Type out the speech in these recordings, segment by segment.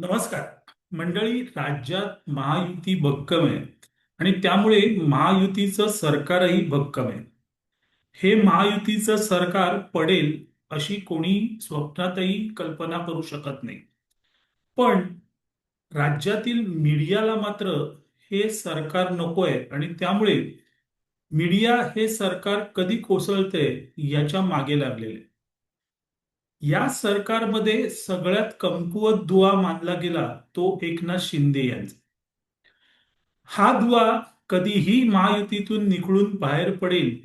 नमस्कार. मंडळी राज्यात महायुती भक्कम आहे आणि त्यामुळे महायुतीचं सरकारही भक्कम आहे. हे महायुतीचं सरकार पडेल अशी कोणी स्वप्नातही कल्पना करू शकत नाही. पण राज्यातील मीडियाला मात्र हे सरकार नको आहे आणि त्यामुळे मीडिया हे सरकार कधी कोसळते याच्या मागे लागलेले या सरकारमध्ये सगळ्यात कमकुवत दुवा मानला गेला तो एकनाथ शिंदे यांचा. हा दुवा कधीही महायुतीतून निघळून बाहेर पडेल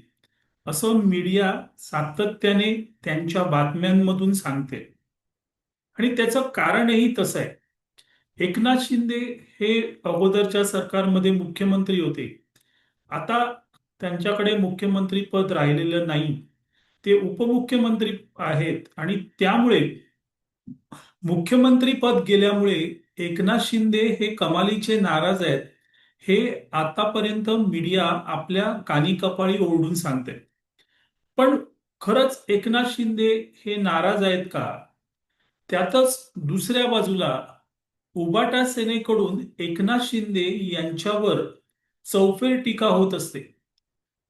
असं मीडिया सातत्याने त्यांच्या बातम्यांमधून सांगते. आणि त्याचं कारणही तसं आहे. एकनाथ शिंदे हे अगोदरच्या सरकारमध्ये मुख्यमंत्री होते. आता त्यांच्याकडे मुख्यमंत्री पद राहिलेलं नाही. ते उपमुख्यमंत्री आहेत आणि त्यामुळे मुख्यमंत्री पद गेल्यामुळे एकनाथ शिंदे हे कमालीचे नाराज आहेत हे आतापर्यंत मीडिया आपल्या कानी कपाळी ओरडून सांगते. पण खरंच एकनाथ शिंदे हे नाराज आहेत का? त्यातच दुसऱ्या बाजूला उबाटा सेनेकडून एकनाथ शिंदे यांच्यावर चौफेर टीका होत असते.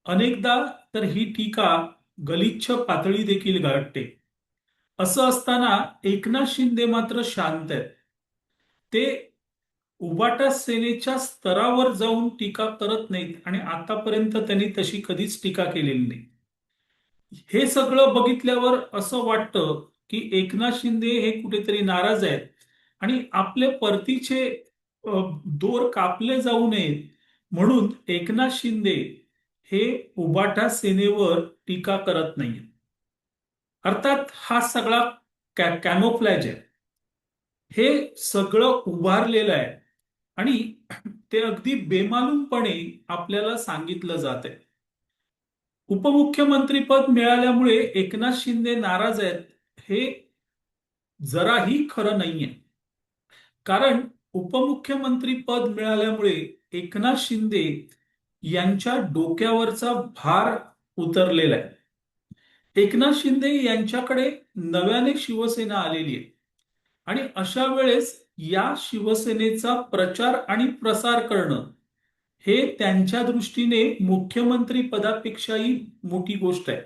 अनेकदा तर ही टीका गलिच्छ पातळी देखील गाठते. असं असताना एकनाथ शिंदे मात्र शांत आहेत. ते उबाटा सेनेच्या स्तरावर जाऊन टीका करत नाहीत आणि आतापर्यंत त्यांनी तशी कधीच टीका केलेली नाही. हे सगळं बघितल्यावर असं वाटतं की एकनाथ शिंदे हे कुठेतरी नाराज आहेत आणि आपले परतीचे दोर कापले जाऊ नयेत. म्हणून एकनाथ शिंदे हे उबाठा सेनेवर टीका करत नाही अर्थात हा सगळा कॅ कॅमोफ्लॅज आहे. हे सगळं उभारलेलं आहे आणि ते अगदी बेमालूमपणे आपल्याला सांगितलं जात आहे उपमुख्यमंत्रीपद मिळाल्यामुळे एकनाथ शिंदे नाराज आहेत हे जराही खरं नाहीये. कारण उपमुख्यमंत्री पद मिळाल्यामुळे एकनाथ शिंदे यांच्या डोक्यावरचा भार उतरलेला आहे. एकनाथ शिंदे यांच्याकडे नव्याने शिवसेना आलेली आहे. आणि अशा वेळेस या शिवसेनेचा प्रचार आणि प्रसार करणं हे त्यांच्या दृष्टीने मुख्यमंत्री पदापेक्षाही मोठी गोष्ट आहे.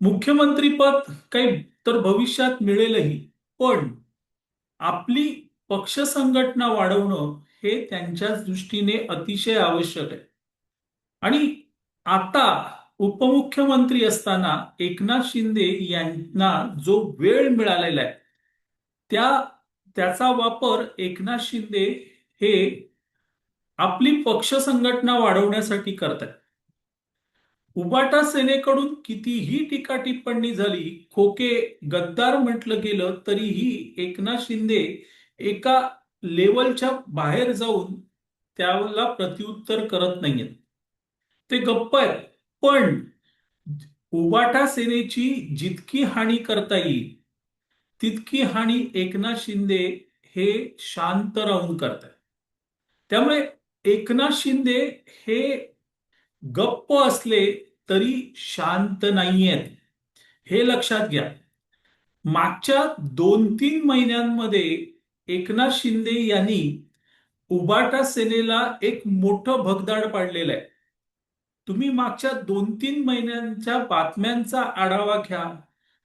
मुख्यमंत्री पद काही तर भविष्यात मिळेलही पण आपली पक्ष संघटना वाढवणं हे त्यांच्या दृष्टीने अतिशय आवश्यक आहे. आणि आता उपमुख्यमंत्री असताना एकनाथ शिंदे यांना जो वेळ मिळालेला आहे त्या त्याचा वापर एकनाथ शिंदे हे आपली पक्ष संघटना वाढवण्यासाठी करतात. उबाटा सेनेकडून कितीही टीका टिप्पणी झाली खोके गद्दार म्हटलं गेलं तरीही एकनाथ शिंदे एका लेवलच्या बाहेर जाऊन त्याला प्रत्युत्तर करत नाहीयेत. ते गप्प आहेत. पण उबाटा सेनेची जितकी हानी करता येईल तितकी हानी एकनाथ शिंदे हे शांत राहून करतात त्यामुळे एकनाथ शिंदे हे गप्प असले तरी शांत नाहीयेत. हे लक्षात घ्या. मागच्या दोन तीन महिन्यांमध्ये एकनाथ शिंदे यांनी उबाटा सेनेला एक मोठं भगदाड पाडलेलं आहे. तुम्ही मागच्या दोन तीन महिन्यांच्या बातम्यांचा आढावा घ्या.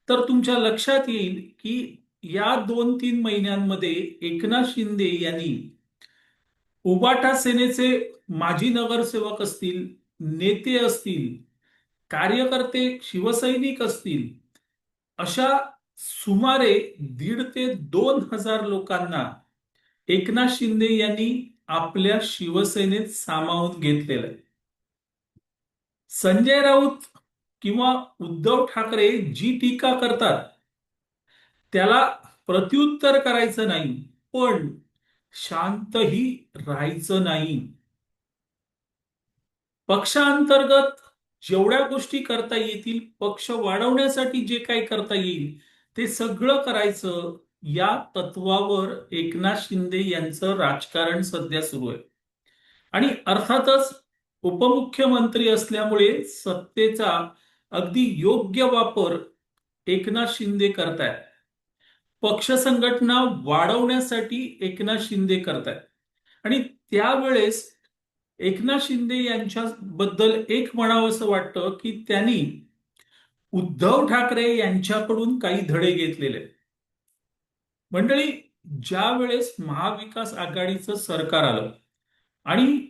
तर तुमच्या लक्षात येईल की या दोन तीन महिन्यांमध्ये एकनाथ शिंदे यांनी उबाटा सेनेचे माजी नगरसेवक असतील नेते असतील कार्यकर्ते शिवसैनिक असतील अशा सुमारे दीड ते दोन हजार लोकांना एकनाथ शिंदे यांनी आपल्या शिवसेनेत सामावून घेतलेलं. आहे संजय राऊत किंवा उद्धव ठाकरे जी टीका करतात त्याला प्रत्युत्तर करायचं नाही पण शांतही राहायचं नाही. पक्षांतर्गत जेवढ्या गोष्टी करता येतील पक्ष वाढवण्यासाठी जे काही करता येईल ते सगळं करायचं या तत्वावर एकनाथ शिंदे यांचं राजकारण सध्या सुरू आहे. आणि अर्थातच उपमुख्यमंत्री असल्यामुळे सत्तेचा अगदी योग्य वापर एकनाथ शिंदे करतायत. पक्ष संघटना वाढवण्यासाठी एकनाथ शिंदे करतायत. आणि त्यावेळेस एकनाथ शिंदे यांच्याबद्दल एक म्हणावंसं वाटतं की त्यांनी उद्धव ठाकरे यांच्याकडून काही धडे घेतलेले मंडळी ज्या वेळेस महाविकास आघाडीचं सरकार आलं आणि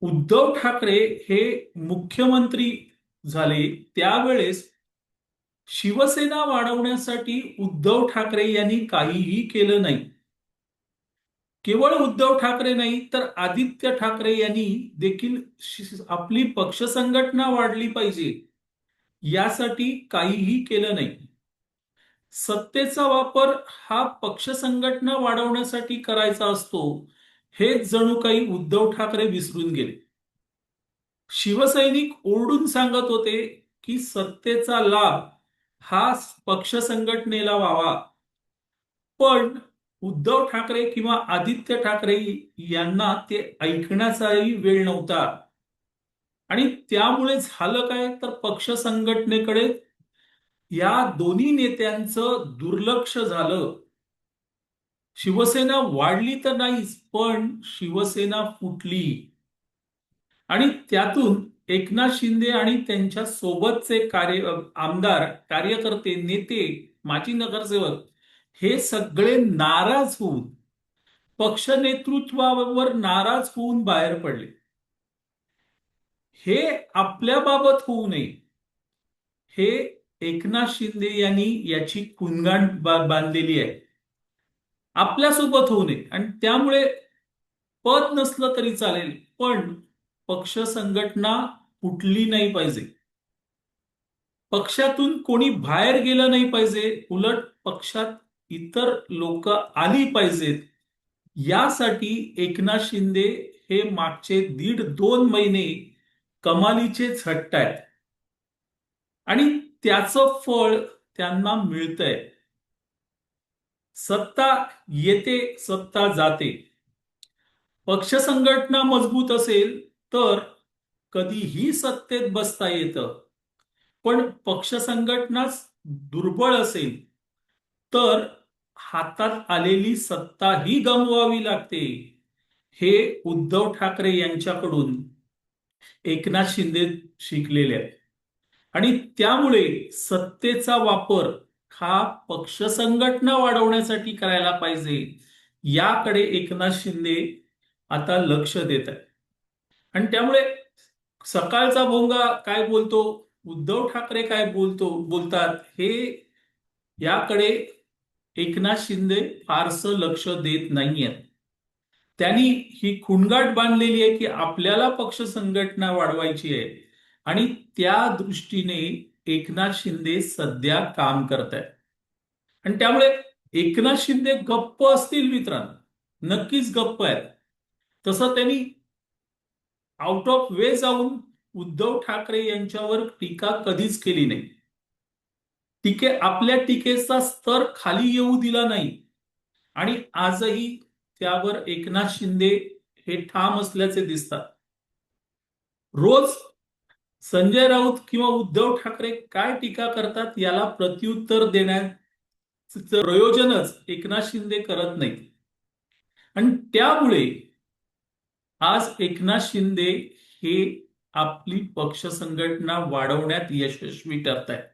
उद्धव ठाकरे हे मुख्यमंत्री झाले त्यावेळेस शिवसेना वाढवण्यासाठी उद्धव ठाकरे यांनी काहीही केलं नाही. केवळ उद्धव ठाकरे नाही तर आदित्य ठाकरे यांनी देखील आपली पक्ष संघटना वाढली पाहिजे. यासाठी काहीही केलं नाही. सत्तेचा वापर हा पक्ष संघटना वाढवण्यासाठी करायचा असतो हेच जणू काही उद्धव ठाकरे विसरून गेले. शिवसैनिक ओरडून सांगत होते की सत्तेचा लाभ हा पक्ष संघटनेला व्हावा. पण उद्धव ठाकरे किंवा आदित्य ठाकरे यांना ते ऐकण्याचाही वेळ नव्हता. आणि त्यामुळे झालं काय? तर पक्ष संघटनेकडे या दोन्ही नेत्यांचं दुर्लक्ष झालं. शिवसेना वाढली तर नाहीच पण शिवसेना फुटली. आणि त्यातून एकनाथ शिंदे आणि त्यांच्या सोबतचे कार्य आमदार कार्यकर्ते नेते माजी नगरसेवक हे सगळे नाराज होऊन पक्ष नेतृत्वावर नाराज होऊन बाहेर पडले. हे आपल्याबाबत होऊ नये. हे एकनाथ शिंदे यांनी याची कुणगाण बांधलेली आहे. आपल्यासोबत होऊ नये. आणि त्यामुळे पद नसलं तरी चालेल पण पक्ष संघटना फुटली नाही पाहिजे. पक्षातून कोणी बाहेर गेलं नाही पाहिजे उलट पक्षात इतर लोक आली पाहिजेत. यासाठी एकनाथ शिंदे हे मागचे दीड दोन महिने कमालीचे आहेत. आणि त्याचं फळ त्यांना मिळतंय. सत्ता येते सत्ता जाते. पक्ष संघटना मजबूत असेल तर कधीही सत्तेत बसता येतं. पण पक्ष संघटनाच दुर्बळ असेल तर हातात आलेली सत्ता ही गमवावी लागते. हे उद्धव ठाकरे यांच्याकडून एकनाथ शिंदे शिकलेले आहेत. आणि त्यामुळे सत्तेचा वापर हा पक्ष संघटना वाढवण्यासाठी करायला पाहिजे याकडे एकनाथ शिंदे आता लक्ष देत आहे आणि त्यामुळे सकाळचा भोंगा काय बोलतो उद्धव ठाकरे काय बोलतो बोलतात हे याकडे एकनाथ शिंदे फारसं लक्ष देत नाहीयेत. त्यांनी ही खुणगाट बांधलेली आहे की आपल्याला पक्ष संघटना वाढवायची आहे. आणि त्या दृष्टीने एकनाथ शिंदे सध्या काम करत आहेत आणि त्यामुळे एकनाथ शिंदे गप्प असतील मित्रांनो. नक्कीच गप्प आहेत. तसं त्यांनी आउट ऑफ वे जाऊन उद्धव ठाकरे यांच्यावर टीका कधीच केली नाही. टीके आपल्या टीकेचा स्तर खाली येऊ दिला नाही. आणि आजही त्यावर एकनाथ शिंदे हे ठाम असल्याचे दिसतात. रोज संजय राऊत किंवा उद्धव ठाकरे काय टीका करतात याला प्रत्युत्तर देण्याचं प्रयोजनच एकनाथ शिंदे करत नाहीत. आणि त्यामुळे आज एकनाथ शिंदे हे आपली पक्ष संघटना वाढवण्यात यशस्वी ठरत आहेत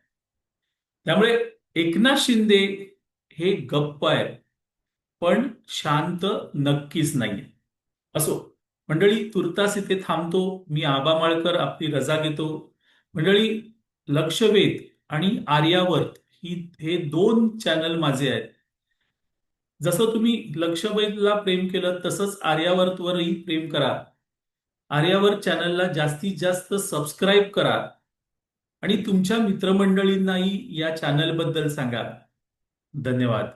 त्यामुळे एकनाथ शिंदे हे गप्प आहेत. पण शांत नक्कीच नाही असो मंडळी तुर्तास इथे थांबतो मी आबा माळकर आपली रजा घेतो. मंडळी लक्षवेध आणि आर्यावर्त ही हे दोन चॅनल माझे आहेत. जसं तुम्ही लक्षवेधला प्रेम केलं तसंच आर्यावर्तवरही प्रेम करा. आर्यावर्त चॅनलला जास्तीत जास्त सबस्क्राईब करा आणि तुमच्या मित्रमंडळींनाही या चॅनलबद्दल सांगा. धन्यवाद.